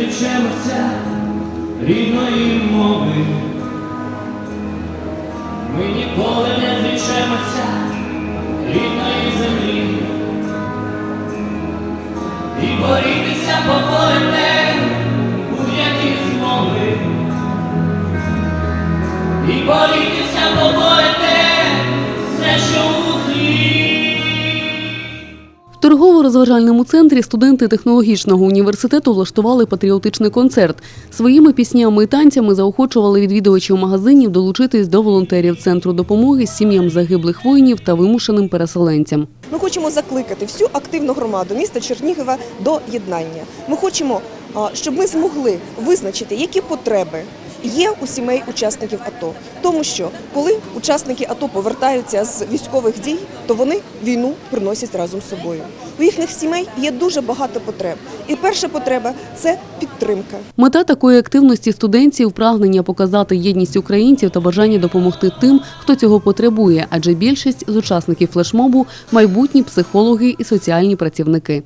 зречемося рідної мови. Ми ніколи не зречемося рідної землі. І борітися поборете будь-які змови. І борітися поборете торгово-розважальному центрі студенти технологічного університету влаштували патріотичний концерт. Своїми піснями і танцями заохочували відвідувачів магазинів долучитись до волонтерів центру допомоги сім'ям загиблих воїнів та вимушеним переселенцям. Ми хочемо закликати всю активну громаду міста Чернігова до єднання. Ми хочемо, щоб ми змогли визначити, які потреби є у сімей учасників АТО. Тому що коли учасники АТО повертаються з військових дій, то вони війну приносять разом з собою. У їхніх сімей є дуже багато потреб. І перша потреба це підтримка. Мета такої активності студентів прагнення показати єдність українців та бажання допомогти тим, хто цього потребує, адже більшість з учасників флешмобу майбутні психологи і соціальні працівники.